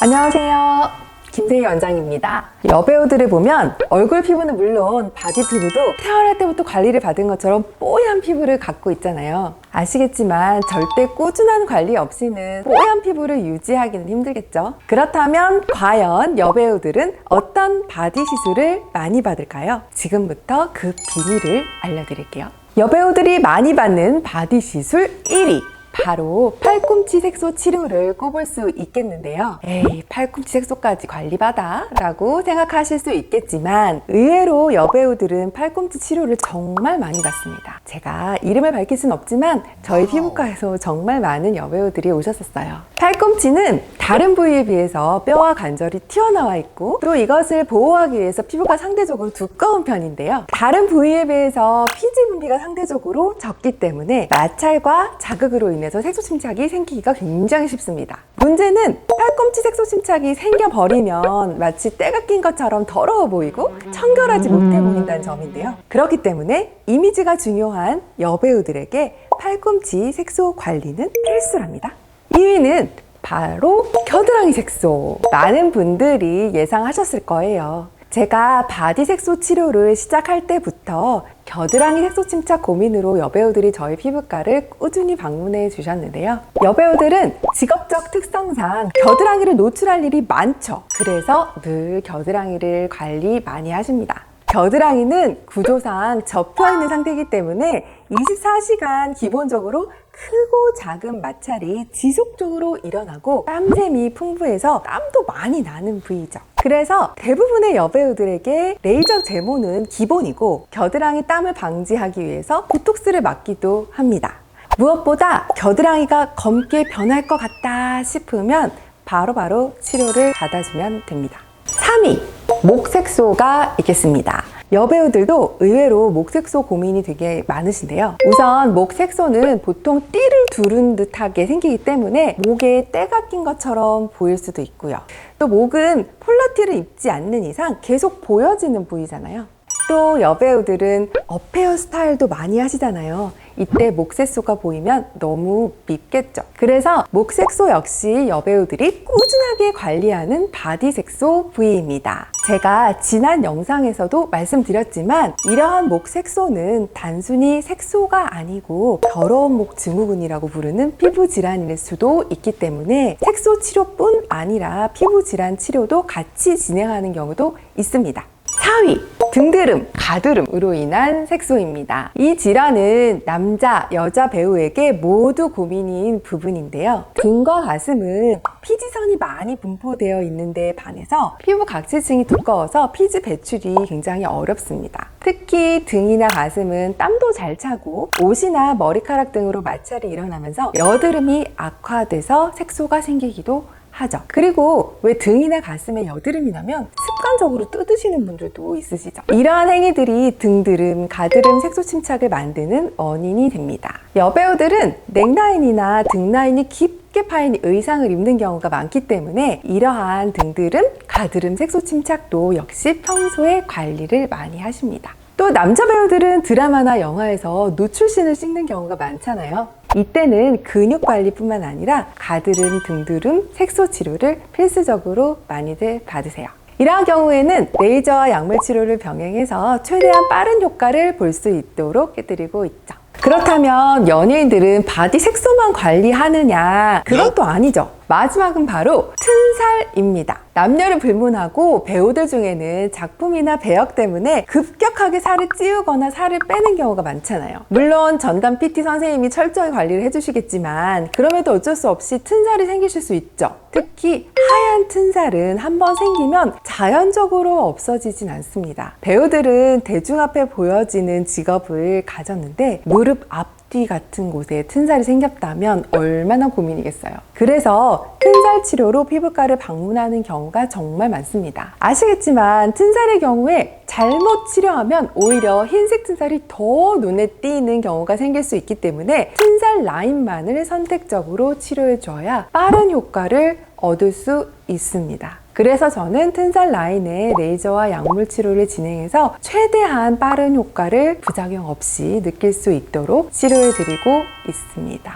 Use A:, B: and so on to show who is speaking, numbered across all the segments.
A: 안녕하세요. 김세희 원장입니다. 여배우들을 보면 얼굴 피부는 물론 바디 피부도 태어날 때부터 관리를 받은 것처럼 뽀얀 피부를 갖고 있잖아요. 아시겠지만 절대 꾸준한 관리 없이는 뽀얀 피부를 유지하기는 힘들겠죠. 그렇다면 과연 여배우들은 어떤 바디 시술을 많이 받을까요? 지금부터 그 비밀을 알려드릴게요. 여배우들이 많이 받는 바디 시술 1위. 바로 팔꿈치 색소 치료를 꼽을 수 있겠는데요. 에이, 팔꿈치 색소까지 관리받아? 라고 생각하실 수 있겠지만 의외로 여배우들은 팔꿈치 치료를 정말 많이 받습니다. 제가 이름을 밝힐 순 없지만 저희 피부과에서 정말 많은 여배우들이 오셨었어요. 팔꿈치는 다른 부위에 비해서 뼈와 관절이 튀어나와 있고 또 이것을 보호하기 위해서 피부가 상대적으로 두꺼운 편인데요. 다른 부위에 비해서 피지 분비가 상대적으로 적기 때문에 마찰과 자극으로 인해 서 색소 침착이 생기기가 굉장히 쉽습니다. 문제는 팔꿈치 색소 침착이 생겨버리면 마치 때가 낀 것처럼 더러워 보이고 청결하지 못해 보인다는 점인데요. 그렇기 때문에 이미지가 중요한 여배우들에게 팔꿈치 색소 관리는 필수랍니다. 2위는 바로 겨드랑이 색소. 많은 분들이 예상하셨을 거예요. 제가 바디 색소 치료를 시작할 때부터 겨드랑이 색소 침착 고민으로 여배우들이 저희 피부과를 꾸준히 방문해 주셨는데요. 여배우들은 직업적 특성상 겨드랑이를 노출할 일이 많죠. 그래서 늘 겨드랑이를 관리 많이 하십니다. 겨드랑이는 구조상 접혀 있는 상태이기 때문에 24시간 기본적으로 크고 작은 마찰이 지속적으로 일어나고 땀샘이 풍부해서 땀도 많이 나는 부위죠. 그래서 대부분의 여배우들에게 레이저 제모는 기본이고 겨드랑이 땀을 방지하기 위해서 보톡스를 맞기도 합니다. 무엇보다 겨드랑이가 검게 변할 것 같다 싶으면 바로바로 치료를 받아주면 됩니다. 3위, 목색소가 있겠습니다. 여배우들도 의외로 목색소 고민이 되게 많으신데요. 우선 목색소는 보통 띠를 두른 듯하게 생기기 때문에 목에 때가 낀 것처럼 보일 수도 있고요. 또 목은 폴라티를 입지 않는 이상 계속 보여지는 부위잖아요. 또 여배우들은 업 헤어 스타일도 많이 하시잖아요. 이때 목색소가 보이면 너무 밉겠죠. 그래서 목색소 역시 여배우들이 꾸준하게 관리하는 바디 색소 부위입니다. 제가 지난 영상에서도 말씀드렸지만 이러한 목색소는 단순히 색소가 아니고 더러운 목 증후군이라고 부르는 피부 질환일 수도 있기 때문에 색소 치료뿐 아니라 피부 질환 치료도 같이 진행하는 경우도 있습니다. 4위 등드름, 가드름으로 인한 색소입니다. 이 질환은 남자, 여자 배우에게 모두 고민인 부분인데요. 등과 가슴은 피지선이 많이 분포되어 있는데 반해서 피부 각질층이 두꺼워서 피지 배출이 굉장히 어렵습니다. 특히 등이나 가슴은 땀도 잘 차고 옷이나 머리카락 등으로 마찰이 일어나면서 여드름이 악화돼서 색소가 생기기도 하죠. 그리고 왜 등이나 가슴에 여드름이 나면 습관적으로 뜯으시는 분들도 있으시죠. 이러한 행위들이 등드름, 가드름 색소 침착을 만드는 원인이 됩니다. 여배우들은 넥라인이나 등 라인이 깊게 파인 의상을 입는 경우가 많기 때문에 이러한 등드름, 가드름 색소 침착도 역시 평소에 관리를 많이 하십니다. 또 남자 배우들은 드라마나 영화에서 노출신을 찍는 경우가 많잖아요. 이때는 근육 관리뿐만 아니라 가드름, 등드름, 색소 치료를 필수적으로 많이들 받으세요. 이러한 경우에는 레이저와 약물 치료를 병행해서 최대한 빠른 효과를 볼 수 있도록 해드리고 있죠. 그렇다면 연예인들은 바디 색소만 관리하느냐? 그건 또 아니죠. 마지막은 바로 튼살입니다. 남녀를 불문하고 배우들 중에는 작품이나 배역 때문에 급격하게 살을 찌우거나 살을 빼는 경우가 많잖아요. 물론 전담 PT 선생님이 철저히 관리를 해주시겠지만 그럼에도 어쩔 수 없이 튼살이 생기실 수 있죠. 특히 하얀 튼살은 한번 생기면 자연적으로 없어지진 않습니다. 배우들은 대중 앞에 보여지는 직업을 가졌는데 무릎 앞뒤 같은 곳에 튼살이 생겼다면 얼마나 고민이겠어요. 그래서 튼살 치료로 피부과를 방문하는 경우가 정말 많습니다. 아시겠지만 튼살의 경우에 잘못 치료하면 오히려 흰색 튼살이 더 눈에 띄는 경우가 생길 수 있기 때문에 튼살 라인만을 선택적으로 치료해 줘야 빠른 효과를 얻을 수 있습니다. 그래서 저는 튼살 라인에 레이저와 약물 치료를 진행해서 최대한 빠른 효과를 부작용 없이 느낄 수 있도록 치료해 드리고 있습니다.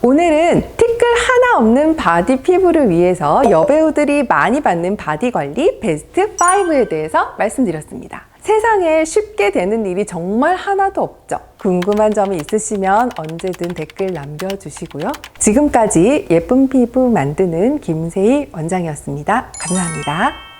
A: 오늘은 티끌 하나 없는 바디 피부를 위해서 여배우들이 많이 받는 바디 관리 베스트 5에 대해서 말씀드렸습니다. 세상에 쉽게 되는 일이 정말 하나도 없죠. 궁금한 점이 있으시면 언제든 댓글 남겨주시고요. 지금까지 예쁜 피부 만드는 김세희 원장이었습니다. 감사합니다.